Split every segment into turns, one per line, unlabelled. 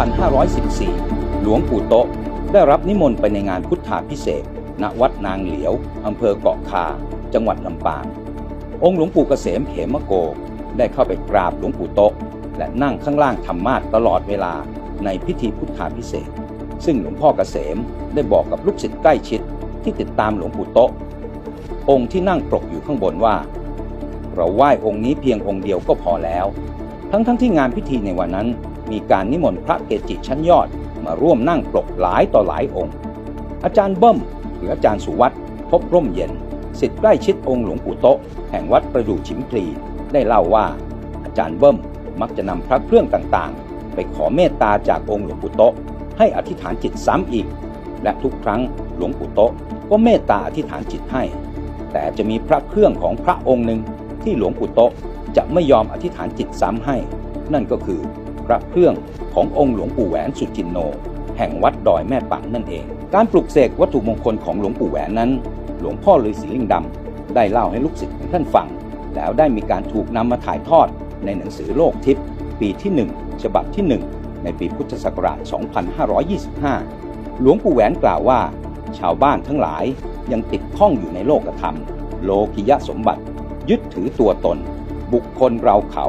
2514 หลวงปู่โตะได้รับนิมนต์ไปในงานพุทธาพิเศษ ณ วัดนางเหลียว อำเภอเกาะคา จังหวัดลำปาง องค์หลวงปู่เกษมเหมโก ได้เข้าไปกราบหลวงปู่โตะและนั่งข้างล่างธรรมาสตลอดเวลาในพิธีพุทธาพิเศษ ซึ่งหลวงพ่อเกษมได้บอกกับลูกศิษย์ใกล้ชิดที่ติดตามหลวงปู่โตะองค์ที่นั่งปรกอยู่ข้างบนว่า เราไหว้องค์นี้เพียงองค์เดียวก็พอแล้ว ทั้งๆทที่งานพิธีในวันนั้น มีการนิมนต์พระเกจิชั้นยอดมาร่วมนั่งปรกหลายต่อหลายองค์ อาจารย์เบิ้มหรืออาจารย์สุวัตพบร่มเย็นสิทธิ์ใกล้ชิดองค์หลวงปู่โตะแห่งวัดประดู่ฉิมพลีได้เล่าว่า อาจารย์เบิ้มมักจะนำพระเครื่องต่างๆ ไปขอเมตตาจากองค์หลวงปู่โตะให้อธิษฐานจิตซ้ำอีก และทุกครั้งหลวงปู่โตะก็เมตตาอธิษฐานจิตให้ แต่จะมีพระเครื่องของพระองค์หนึ่งที่หลวงปู่โตะจะไม่ยอมอธิษฐานจิตซ้ำให้ นั่นก็คือ ระเครื่องขององค์หลวงปู่แหวนสุจินโน แห่งวัดดอยแม่ปังนั่นเอง การปลุกเสกวัตถุมงคลของหลวงปู่แหวนนั้น หลวงพ่อฤาษีลิงดำได้เล่าให้ลูกศิษย์ของท่านฟัง แล้วได้มีการถูกนำมาถ่ายทอดในหนังสือโลกทิพย์ปีที่ 1 ฉบับที่ 1 ในปีพุทธศักราช 2525 หลวงปู่แหวนกล่าวว่า ชาวบ้านทั้งหลายยังติดข้องอยู่ในโลกธรรม โลกิยสมบัติ ยึดถือตัวตน บุคคลเราเขา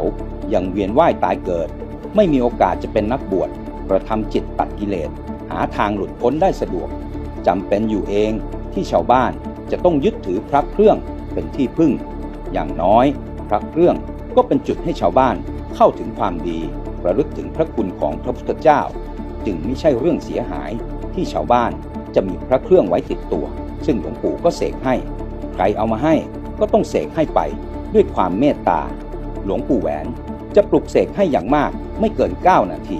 ยังเวียนว่ายตายเกิด ไม่มีโอกาสจะเป็นนักบวชกระทำจิตตัดกิเลส หาทางหลุดพ้นได้สะดวกจำเป็นอยู่เองที่ชาวบ้านจะต้องยึดถือพระเครื่องเป็นที่พึ่ง อย่างน้อยพระเครื่องก็เป็นจุดให้ชาวบ้านเข้าถึงความดีระลึกถึงพระคุณของพระพุทธเจ้า จึงไม่ใช่เรื่องเสียหายที่ชาวบ้านจะมีพระเครื่องไว้ติดตัว ซึ่งหลวงปู่ก็เสกให้ ใครเอามาให้ก็ต้องเสกให้ไปด้วยความเมตตา หลวงปู่แหวนจะปลุกเสกให้อย่างมาก ไม่เกิน 9 นาที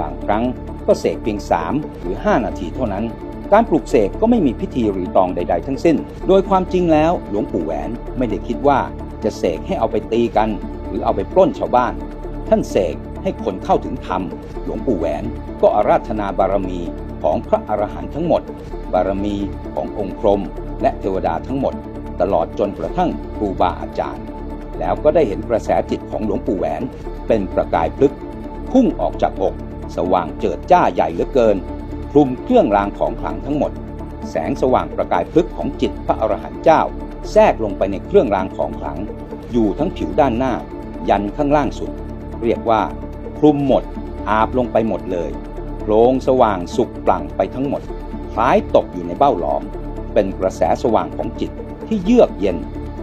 บางครั้งก็เสกเพียง 3 หรือ 5 นาทีเท่านั้น การปลุกเสกก็ไม่มีพิธีหรือตองใด ๆ ทั้งสิ้น โดยความจริงแล้วหลวงปู่แหวนไม่ได้คิดว่าจะเสกให้เอาไปตีกัน หรือเอาไปปล้นชาวบ้าน ท่านเสกให้คนเข้าถึงธรรม หลวงปู่แหวนก็อาราธนาบารมีของพระอรหันต์ทั้งหมด บารมีขององค์พรหมและเทวดาทั้งหมด ตลอดจนกระทั่งครูบาอาจารย์ แล้วก็ได้เห็นกระแสจิตของหลวงปู่แหวนเป็นประกายพลึก พุ่งออกจากอก สว่างเจิดจ้าใหญ่เหลือเกิน คลุมเครื่องรางของขลังทั้งหมด แสงสว่างประกายพลึกของจิตพระอรหันต์เจ้า แทรกลงไปในเครื่องรางของขลัง อยู่ทั้งผิวด้านหน้า ยันข้างล่างสุด เรียกว่า คลุมหมด อาบลงไปหมดเลยโพลงสว่างสุกปลั่งไปทั้งหมด คล้ายตกอยู่ในเบ้าหลอม เป็นกระแสสว่างของจิตที่เยือกเย็น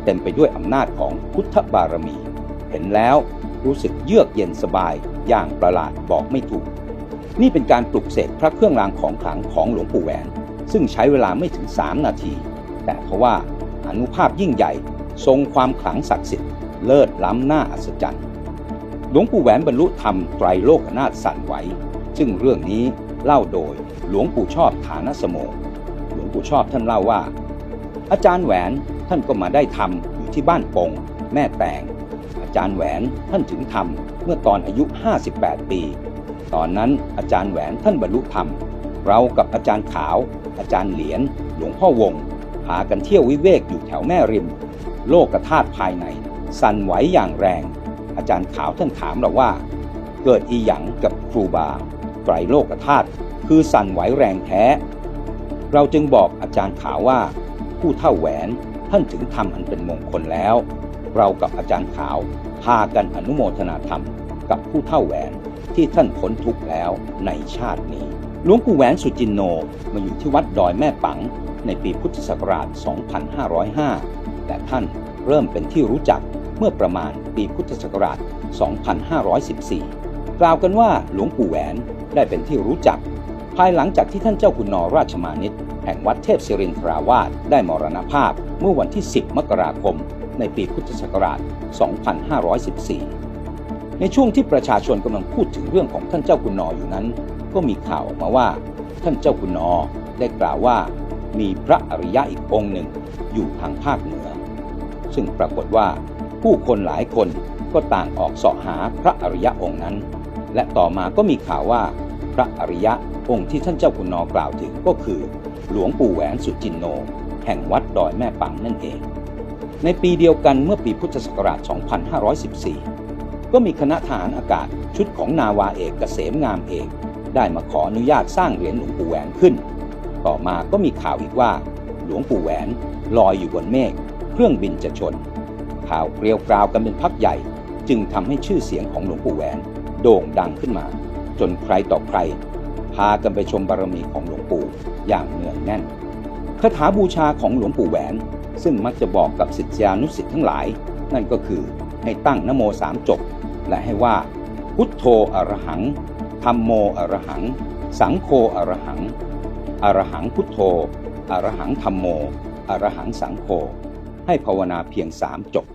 เต็มไปด้วยอำนาจของพุทธบารมี เห็นแล้ว รู้สึกเยือกเย็นสบายอย่างประหลาดบอกไม่ถูก นี่เป็นการปลุกเสกพระเครื่องรางของขลังของหลวงปู่แหวน ซึ่งใช้เวลาไม่ถึง 3 นาที แต่เพราะว่าอนุภาพยิ่งใหญ่ ทรงความขลังศักดิ์สิทธิ์เลิศล้ำหน้าอัศจรรย์หลวงปู่แหวนบรรลุธรรมไตรโลกนาถสั่นไหวซึ่งเรื่องนี้เล่าโดยหลวงปู่ชอบฐานสโมหลวงปู่ชอบท่านเล่าว่า อาจารย์แหวนท่านก็มาได้ทำอยู่ที่บ้านปงแม่แตง จารย์แหวนท่านถึงทำเมื่อตอนอายุ 58 ปี ตอนนั้นอาจารย์แหวนท่านบรรลุธรรม เรากับอาจารย์ขาว อาจารย์เหรียญหลวงพ่อวงพากันเที่ยววิเวกอยู่แถวแม่ริม โลกธาตุภายใน สั่นไหวอย่างแรง อาจารย์ขาวท่านถามเราว่า เกิดอีหยังกับครูบาไตรโลกธาตุคือสั่นไหวแรงแท้ เราจึงบอกอาจารย์ขาวว่า ผู้เท่าแหวนท่านถึงทำอันเป็นมงคลแล้ว เรากับอาจารย์ขาวพากันอนุโมทนาธรรมกับผู้เท่าแหวนที่ท่านพ้นทุกข์แล้วในชาตินี้หลวงปู่แหวนสุจินโนมาอยู่ที่วัดดอยแม่ปังในปีพุทธศักราช 2505 แต่ท่านเริ่มเป็นที่รู้จักเมื่อประมาณปีพุทธศักราช 2514 กล่าวกันว่าหลวงปู่แหวนได้เป็นที่รู้จัก ภายหลังจากที่ท่านเจ้าคุณนอราชมานิตแห่งวัดเทพศิรินทราวาสได้มรณภาพเมื่อวันที่ 10 มกราคม ในปีพุทธศักราช 2514 ในช่วงที่ประชาชนกำลังพูดถึงเรื่องของท่านเจ้าคุณนออยู่นั้น ก็มีข่าวออกมาว่า ท่านเจ้าคุณนอได้กล่าวว่ามีพระอริยะอีกองค์หนึ่งอยู่ทางภาคเหนือ ซึ่งปรากฏว่าผู้คนหลายคนก็ต่างออกเสาะหาพระอริยะองค์นั้น และต่อมาก็มีข่าวว่า พระอริยะองค์ที่ท่านเจ้าคุณนอกล่าวถึงก็คือ หลวงปู่แหวนสุจินโน แห่งวัดดอยแม่ปังนั่นเอง ในปีเดียวกันเมื่อปีพุทธศักราช 2514 ก็มีคณะทหารอากาศชุดของนาวาเอกเกษมงามเอกได้มาขออนุญาตสร้างเหรียญหลวงปู่แหวนขึ้น ต่อมาก็มีข่าวอีกว่า หลวงปู่แหวนลอยอยู่บนเมฆเครื่องบินจะชน ข่าวเกลียวกราวกันเป็นพักใหญ่ จึงทำให้ชื่อเสียงของหลวงปู่แหวนโด่งดังขึ้นมา จนใครต่อใคร พากันไปชมบารมีของหลวงปู่อย่างเนืองแน่นคาถาบูชาของหลวงปู่แหวน ซึ่งมักจะบอกกับสิทธิานุศิษย์ทั้งหลาย นั่นก็คือให้ตั้งนโมสามจบ และให้ว่า พุทโธอรหังธรรมโมอรหัง สังโฆอรหัง อรหังพุทโธ อรหังธรรมโม อรหังสังโฆให้ภาวนาเพียงสามจบ